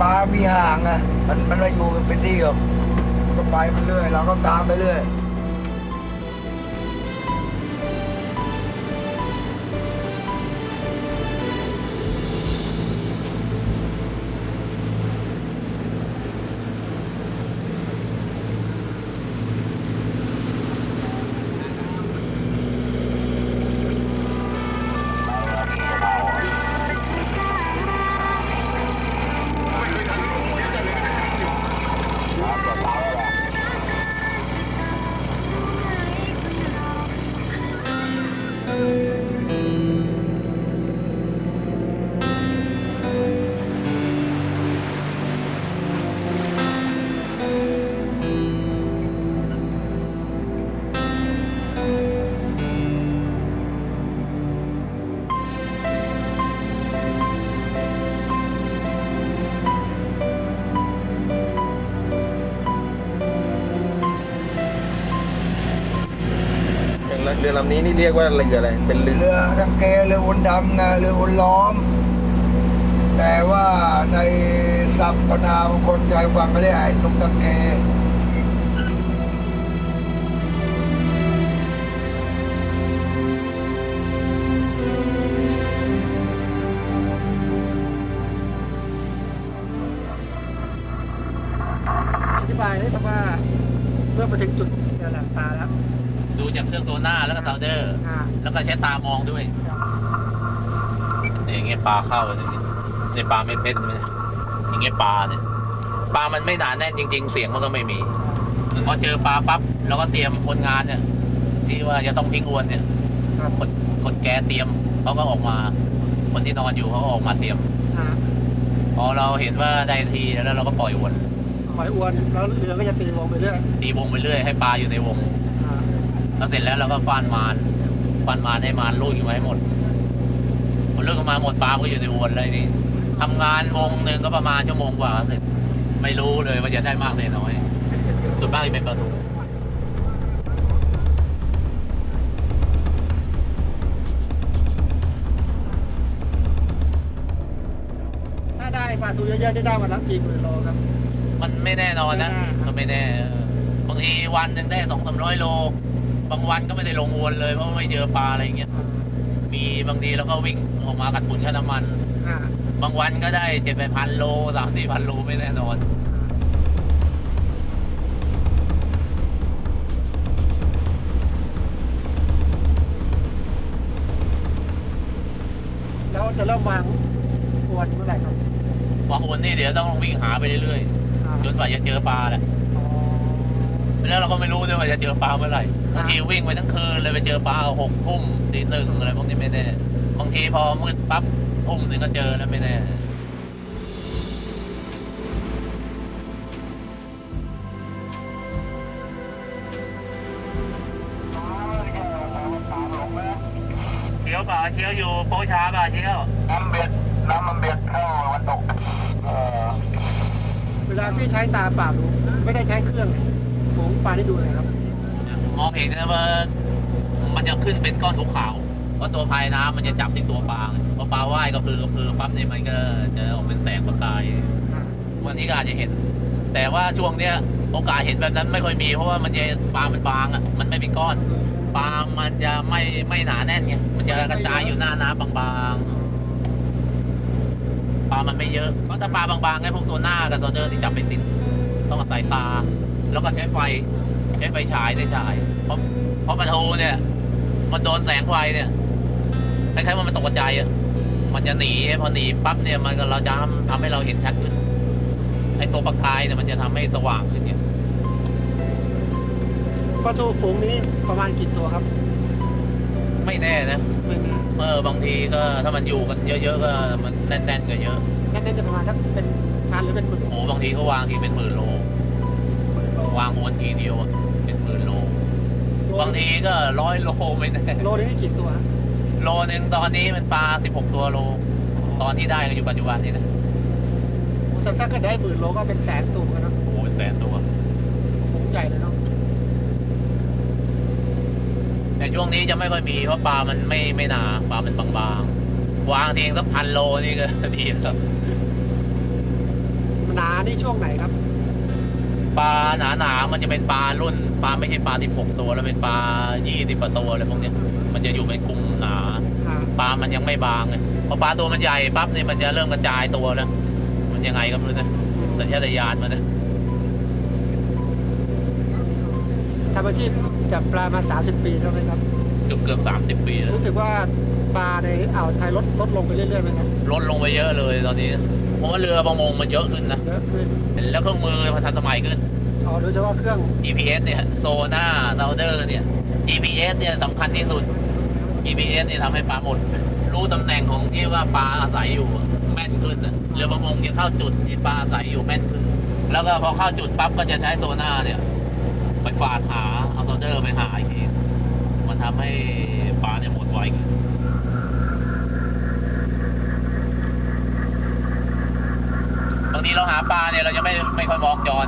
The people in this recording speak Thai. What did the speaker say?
ปลามีห่างอะมันมันไม่อยู่กันเป็นที่หรอกก็ไปไปเรื่อยเราก็ตามไปเรื่อย เรือลำนี้นี่เรียกว่าเรืออะไร เป็นเรือเรือทังเกเรือวนดำไงเรือวนล้อม แต่ว่าในสัพพนามของคนใจฟังก็เรียกไอ้ตุกตังเกอธิบายได้ครับว่าเมื่อมาถึงจุดเจอแหลมตาแล้ว ดูจากเครื่องโซน่าแล้วก็ซาวเดอร์ อ่าแล้วก็ใช้ตามองด้วยเนี่ยอย่างเงี้ยปลาเข้าอย่างเงี้ยในปลาไม่เป็นเลยอย่างเงี้ยปลาเนี่ยปลามันไม่หนาแน่นจริง ๆ เสียงมันก็ไม่มีพอเจอปลาปั๊บเราก็เตรียมคนงานเนี่ย ที่ว่าจะต้องทิ้งอวนเนี่ยครับคนคนแกเตรียมเขาก็ออกมา คนที่นอนอยู่เขาก็ออกมาเตรียม อ่าพอเราเห็นว่าได้ทีแล้วเราก็ปล่อยอวนหอยอวนแล้วเรือก็จะตีวงไปเรื่อยตีวงไปเรื่อยให้ปลาอยู่ในวง อ่าแล้วเสร็จแล้วเราก็ฟานมานฟานมานให้มานลูกอยู่ไว้ให้หมดพอลูกออกมาหมดปลาก็อยู่ในวนเลยนี่ทำงานวงหนึ่งก็ประมาณชั่วโมงกว่าเสร็จ ไม่รู้เลยว่าจะได้มากเลยน้อยส่วนมากจะเป็นปลาทูถ้าได้ปลาทูเยอะๆจะได้วันละกี่หมื่นโลครับ มันไม่แน่นอนนะไม่แน่มันไม่แน่เออบางทีวันหนึ่งได้สองสามร้อยโล บางวันก็ไม่ได้ลงวนเลยเพราะไม่เจอปลาอะไรอย่างเงี้ย มีบางทีเราก็วิ่งออกมากัดทุนค่าน้ำมัน อ่าบางวันก็ได้เจ็ดแปดพันโลสามสี่พันโลไม่แน่นอน แล้วจะเริ่มวางอวนเมื่อไหร่ครับบางคนนี่เดี๋ยวต้องวิ่งหาไปเรื่อยอ่าๆจนกว่าจะเจอปลาแหละอ๋อ แล้วเราก็ไม่รู้ด้วยว่าจะเจอปลาเมื่อไหร่บางทีวิ่งไปทั้งคืนเลยไปเจอปลาหกทุ่มตีหนึ่งอะไรพวกนี้ไม่แน่บางทีพอมืดปั๊บทุ่มหนึงก็เจอแล้วไม่แน่เชียวป่าเชียวอยู่โป๊ช้าป่าเชียวน้ำเบ็ดน้ำมันเบ็ดเข้าวันตกเออเวลาพี่ใช้ตาเปล่าดูไม่ได้ใช้เครื่อง ฝูงปลาที่ดูเลยครับมองเห็นนะว่ามันจะขึ้นเป็นก้อนขาวๆเพราะตัวภายน้ำมันจะจับที่ตัวปลาพอปลาว่ายก็พือกระพือปั๊บเนี่ยมันก็จะออกเป็นแสงประกายวันนี้ก็อาจจะเห็น แต่ว่าช่วงเนี้ยโอกาสเห็นแบบนั้นไม่ค่อยมีเพราะว่ามันจะปลามันบางอะมันไม่เป็นก้อนปลามันจะไม่ไม่หนาแน่นไงมันจะกระจายอยู่หน้าน้ำบางๆปลามันไม่เยอะเพราะถ้าปลาบางๆไงพวกโซน่ากับโซเดอร์ที่จับไม่ติดต้องอาศัยตา แล้วก็ใช้ไฟใช้ไฟฉายได้ฉาย เพราะเพราะปลาทูเนี่ย มันโดนแสงไฟเนี่ยคล้ายๆว่ามันตกใจอะมันจะหนีพอหนีปั๊บเนี่ยมันก็เราจะทำทำให้เราเห็นชัดขึ้นไอ้ตัวประกายเนี่ยมันจะทำให้สว่างขึ้นเนี่ยปลาทูฝูงนี้ประมาณกี่ตัวครับ ไม่แน่นะไม่แน่เออบางทีก็ถ้ามันอยู่กันเยอะๆก็มันแน่นๆก็เยอะนั่นจะประมาณสักเป็นพันหรือเป็นหมื่นโอ้บางทีก็วางทีเป็นหมื่นโล วางวนทีเดียวอะเป็นหมื่นโล บางทีก็ร้อยโลไม่แน่โลนี้กี่ตัวฮะโลหนึ่งตอนนี้มันปลา16ตัวโล ตอนที่ได้ก็อยู่ปัจจุบันนี้นะโอ้สัถ้าเกิดได้หมื่นโลก็เป็นแสนตัวกันนะโอ้โหเป็นแสนตัวฝูงใหญ่เลยเนาะแต่ช่วงนี้จะไม่ค่อยมีเพราะปลามันไม่ไม่หนาปลามันบางๆ วางทีเองสักพันโลนี่ก็ดีแล้วนี่ช่วงไหนครับ ปลาหนาหนาๆมันจะเป็นปลารุ่นปลาไม่ใช่ปลาที่หกตัวแล้วเป็นปลายี่สิบตัวอะไรพวกเนี้ยมันจะอยู่เป็นกลุ่มหนาอ่าปลามันยังไม่บางเลยพอปลาตัวมันใหญ่ปั๊บเนี่ยมันจะเริ่มกระจายตัวแล้ว มันยังไงก็ไม่รู้นะสัญชาตญาณมันนะทำอาชีพจับปลามา 30 ปีแล้วไหมครับ เกือบเกือบสามสิบปีแล้วรู้สึกว่าปลาในอ่าวไทยลดลดลงไปเรื่อยๆไหมครับลดลงไปเยอะเลยตอนนี้ เพราะว่าเรือประมงมันเยอะขึ้นนะ เยอะขึ้นแล้วเครื่องมือมันทันสมัยขึ้น อ๋อโดยเฉพาะเครื่อง GPS เนี่ยโซน่าเซาเดอร์เนี่ย GPS เนี่ยสำคัญที่สุด GPS เนี่ยทำให้ปลาหมด รู้ตำแหน่งของที่ว่าปลาอาศัยอยู่แม่นขึ้นน่ะเรือประมงจะเข้าจุดที่ปลาอาศัยอยู่แม่นขึ้น แล้วก็พอเข้าจุดปั๊บก็จะใช้โซน่าเนี่ย ไปฝาดหาเอาโซเดอร์ไปหาอีกทีมัน ทำให้ปลาเนี่ยหมดไวบางทีเราหาปลาเนี่ยเราจะไม่ไม่ค่อยมองจอเนี่ย